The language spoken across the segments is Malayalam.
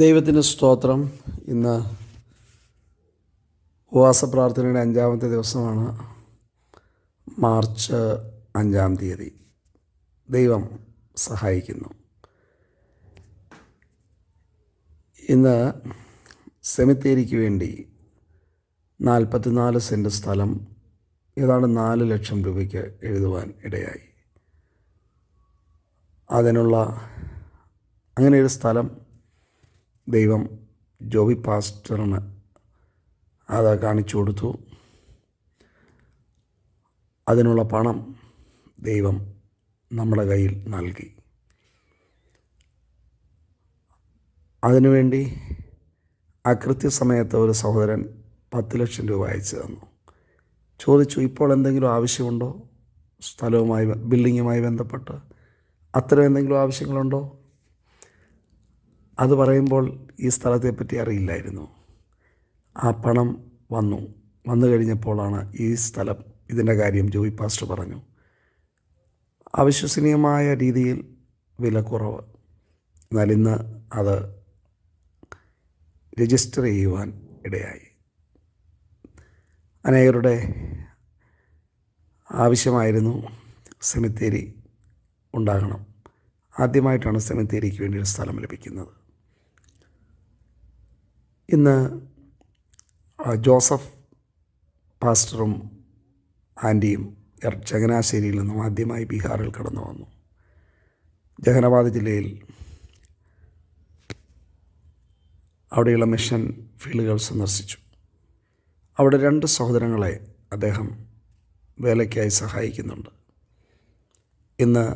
ദൈവത്തിന് സ്തോത്രം ഇന്ന് ഉപവാസ പ്രാർത്ഥനയുടെ അഞ്ചാമത്തെ ദിവസമാണ് മാർച്ച് അഞ്ചാം തീയതി. ദൈവം സഹായിക്കുന്നു. ഇന്ന് സെമിത്തേരിക്ക് വേണ്ടി നാൽപ്പത്തിനാല് സെന്റ് സ്ഥലം ഏതാണ്ട് നാല് ലക്ഷം രൂപയ്ക്ക് എഴുതുവാൻ ഇടയായി. അതിനുള്ള അങ്ങനെ ഒരു സ്ഥലം ദൈവം ജോബി പാസ്റ്ററിന് അത് കാണിച്ചു കൊടുത്തു. അതിനുള്ള പണം ദൈവം നമ്മുടെ കയ്യിൽ നൽകി. അതിനുവേണ്ടി ആ കൃത്യസമയത്ത് ഒരു സഹോദരൻ പത്ത് ലക്ഷം രൂപ അയച്ചു തന്നു. ചോദിച്ചു ഇപ്പോൾ എന്തെങ്കിലും ആവശ്യമുണ്ടോ? സ്ഥലവുമായി ബിൽഡിങ്ങുമായി ബന്ധപ്പെട്ട് അത്തരം എന്തെങ്കിലും ആവശ്യങ്ങളുണ്ടോ? അത് പറയുമ്പോൾ ഈ സ്ഥലത്തെപ്പറ്റി അറിയില്ലായിരുന്നു. ആ പണം വന്നു. വന്നു കഴിഞ്ഞപ്പോഴാണ് ഈ സ്ഥലം ഇതിന്റെ കാര്യം ജോയി പാസ്റ്റർ പറഞ്ഞു. അവിശ്വസനീയമായ രീതിയിൽ വിലക്കുറവ് എന്നാൽ ഇന്ന് അത് രജിസ്റ്റർ ചെയ്യുവാൻ ഇടയായി. അനേകരുടെ ആവശ്യമായിരുന്നു സെമിത്തേരി ഉണ്ടാകണം. ആദ്യമായിട്ടാണ് സെമിത്തേരിക്ക് വേണ്ടി ഒരു സ്ഥലം ലഭിക്കുന്നത്. ഇന്ന് ജോസഫ് പാസ്റ്ററും ആന്റിയും ചങ്ങനാശ്ശേരിയിൽ നിന്നും ആദ്യമായി ബീഹാറിൽ കടന്നു വന്നു. ജഹനാബാദ് ജില്ലയിൽ അവിടെയുള്ള മിഷൻ ഫീൽഡുകൾ സന്ദർശിച്ചു. അവിടെ രണ്ട് സഹോദരങ്ങളെ അദ്ദേഹം വേലയ്ക്കായി സഹായിക്കുന്നുണ്ട്. ഇന്ന്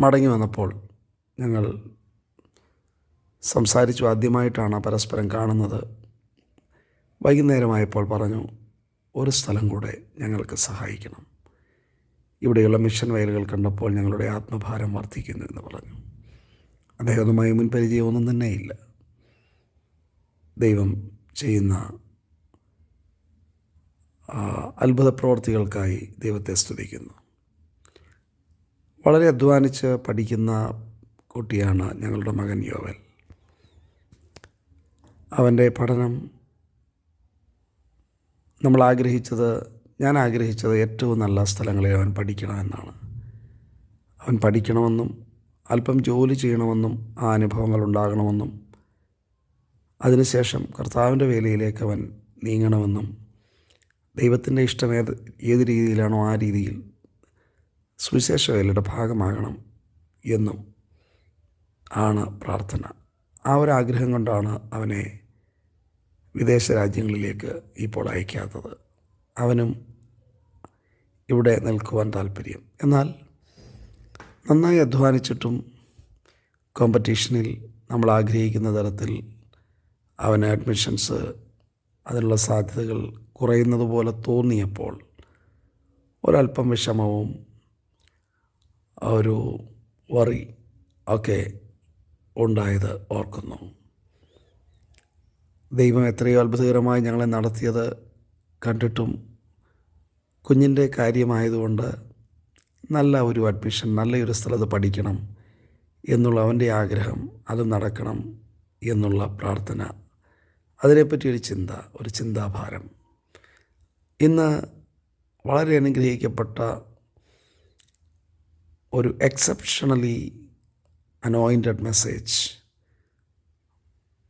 മടങ്ങി വന്നപ്പോൾ ഞങ്ങൾ സംസാരിച്ചു ആദ്യമായിട്ടാണ് പരസ്പരം കാണുന്നത്. വൈകുന്നേരമായപ്പോൾ പറഞ്ഞു ഒരു സ്ഥലം കൂടെ ഞങ്ങൾക്ക് സഹായിക്കണം. ഇവിടെയുള്ള മിഷൻ വയലുകൾ കണ്ടപ്പോൾ ഞങ്ങളുടെ ആത്മഭാരം വർദ്ധിക്കുന്നു എന്ന് പറഞ്ഞു. അദ്ദേഹവുമായി മുൻപരിചയമൊന്നും ഇല്ല ദൈവം ചെയ്യുന്ന അത്ഭുത പ്രവർത്തികൾക്കായി ദൈവത്തെ സ്തുതിക്കുന്നു. വളരെ അധ്വാനിച്ച് പഠിക്കുന്ന കുട്ടിയാണ് ഞങ്ങളുടെ മകൻ യോവൽ. അവന്റെ പഠനം നമ്മൾ ആഗ്രഹിച്ചത് ഞാൻ ആഗ്രഹിച്ചത് ഏറ്റവും നല്ല സ്ഥലങ്ങളിൽ അവൻ പഠിക്കണമെന്നാണ് അവൻ പഠിക്കണമെന്നും അല്പം ജോലി ചെയ്യണമെന്നും ആ അനുഭവങ്ങൾ ഉണ്ടാകണമെന്നും അതിനുശേഷം കർത്താവിന്റെ വേലയിലേക്ക് അവൻ നീങ്ങണമെന്നും ദൈവത്തിന്റെ ഇഷ്ടം ഏത് ഏത് രീതിയിലാണോ ആ രീതിയിൽ സുവിശേഷ വേലയുടെ ഭാഗമാകണം എന്നും ആണ് പ്രാർത്ഥന. ആ ഒരു ആഗ്രഹം കൊണ്ടാണ് അവനെ വിദേശ രാജ്യങ്ങളിലേക്ക് ഇപ്പോൾ അയക്കാത്തത്. അവനും ഇവിടെ നിൽക്കുവാൻ താല്പര്യം എന്നാൽ നന്നായി അധ്വാനിച്ചിട്ടും കോമ്പറ്റീഷനിൽ നമ്മൾ ആഗ്രഹിക്കുന്ന തരത്തിൽ അവന് അഡ്മിഷൻസ് അതിനുള്ള സാധ്യതകൾ കുറയുന്നത് പോലെ തോന്നിയപ്പോൾ ഒരല്പം വിഷമവും ഒരു വറി ഒക്കെ ഉണ്ടായത് ഓർക്കുന്നു. ദൈവം എത്രയോ അത്ഭുതകരമായി ഞങ്ങളെ നടത്തിയത് കണ്ടിട്ടും കുഞ്ഞിന്റെ കാര്യമായതുകൊണ്ട് നല്ല ഒരു അഡ്മിഷൻ നല്ലൊരു സ്ഥലത്ത് പഠിക്കണം എന്നുള്ള അവന്റെ ആഗ്രഹം അത് നടക്കണം എന്നുള്ള പ്രാർത്ഥന അതിനെപ്പറ്റി ഒരു ചിന്ത ഒരു ചിന്താഭാരം. ഇന്ന് വളരെ അനുഗ്രഹിക്കപ്പെട്ട ഒരു എക്സെപ്ഷണലി അനോയിന്റഡ് മെസ്സേജ്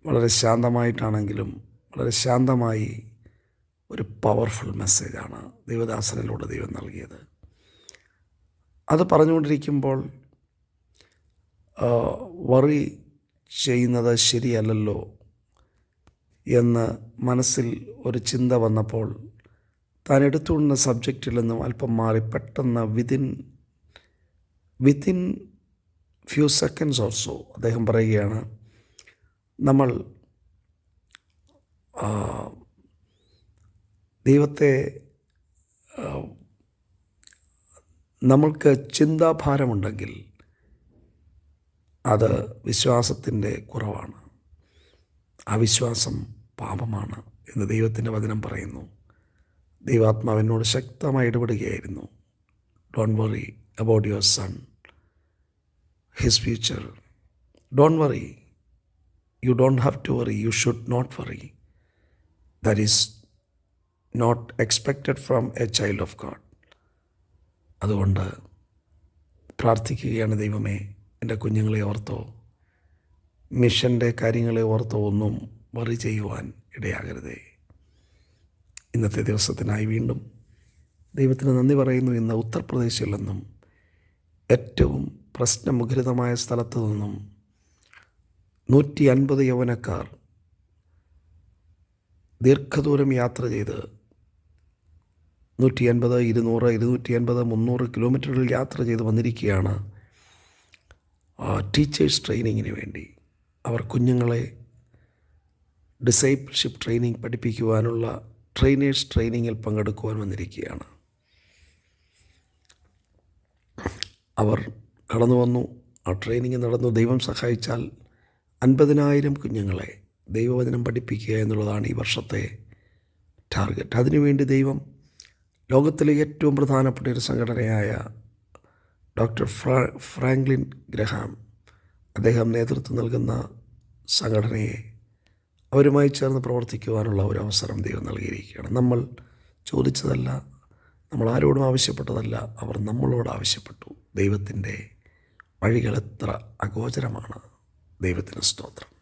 വളരെ ശാന്തമായിട്ടാണെങ്കിലും വളരെ ശാന്തമായി ഒരു പവർഫുൾ മെസ്സേജാണ് ദൈവദാസനിലൂടെ ദൈവം നൽകിയത്. അത് പറഞ്ഞുകൊണ്ടിരിക്കുമ്പോൾ വറി ചെയ്യുന്നത് ശരിയല്ലല്ലോ എന്ന് മനസ്സിൽ ഒരു ചിന്ത വന്നപ്പോൾ താൻ എടുത്തുകൊണ്ട സബ്ജക്റ്റിൽ നിന്നും അല്പം മാറി പെട്ടെന്ന് within within few seconds also അദ്ദേഹം പറയുകയാണ് നമ്മൾ ദൈവത്തെ നമ്മൾക്ക് ചിന്താഭാരമുണ്ടെങ്കിൽ അത് വിശ്വാസത്തിന്റെ കുറവാണ്. അവിശ്വാസം പാപമാണ് എന്ന് ദൈവത്തിന്റെ വചനം പറയുന്നു. ദൈവാത്മാവിനോട് ശക്തമായി ഇടപെടുകയായിരുന്നു. Don't worry about your son his future don't worry you don't have to worry you should not worry that is not expected from a child of God അതുകൊണ്ട് പ്രാർത്ഥിക്കുകയാണ് ദൈവമേ എന്റെ കുഞ്ഞുങ്ങളെ ഓർത്തോ. മിഷന്റെ കാര്യങ്ങളെ ഓർത്തോ ഒന്നും വറി ചെയ്യുവാൻ ഇടയാകരുതേ. ഇന്നത്തെ ദിവസത്തിനായി വീണ്ടും ദൈവത്തിന് നന്ദി പറയുന്നു. ഇന്ന് ഉത്തർപ്രദേശിൽ നിന്നും ഏറ്റവും പ്രശ്നമുഖരിതമായ സ്ഥലത്തു നിന്നും നൂറ്റി അൻപത് യൗവനക്കാർ ദീർഘദൂരം യാത്ര ചെയ്ത് നൂറ്റി അൻപത് ഇരുന്നൂറ് ഇരുന്നൂറ്റി അൻപത് മുന്നൂറ് കിലോമീറ്ററുകൾ യാത്ര ചെയ്ത് വന്നിരിക്കുകയാണ്. ടീച്ചേഴ്സ് ട്രെയിനിങ്ങിന് വേണ്ടി. അവർ കുഞ്ഞുങ്ങളെ ഡിസൈപ്പിൾഷിപ്പ് ട്രെയിനിങ് പഠിപ്പിക്കുവാനുള്ള ട്രെയിനേഴ്സ് ട്രെയിനിങ്ങിൽ പങ്കെടുക്കുവാൻ വന്നിരിക്കുകയാണ്. അവർ കടന്നു വന്നു. ആ ട്രെയിനിങ് നടന്നു. ദൈവം സഹായിച്ചാൽ അൻപതിനായിരം കുഞ്ഞുങ്ങളെ ദൈവവചനം പഠിപ്പിക്കുക എന്നുള്ളതാണ് ഈ വർഷത്തെ ടാർഗറ്റ് അതിനുവേണ്ടി ദൈവം ലോകത്തിലെ ഏറ്റവും പ്രധാനപ്പെട്ട ഒരു സംഘടനയായ ഡോക്ടർ ഫ്രാ ഫ്രാങ്ക്ലിൻ ഗ്രഹാം അദ്ദേഹം നേതൃത്വം നൽകുന്ന സംഘടനയെ അവരുമായി ചേർന്ന് പ്രവർത്തിക്കുവാനുള്ള ഒരു അവസരം ദൈവം നൽകിയിരിക്കുകയാണ്. നമ്മൾ ചോദിച്ചതല്ല നമ്മൾ ആരോടും ആവശ്യപ്പെട്ടതല്ല അവർ നമ്മളോട് ആവശ്യപ്പെട്ടു. ദൈവത്തിന്റെ വഴികൾ എത്ര അഗോചരമാണ്. ദൈവത്തിന് സ്തോത്രം.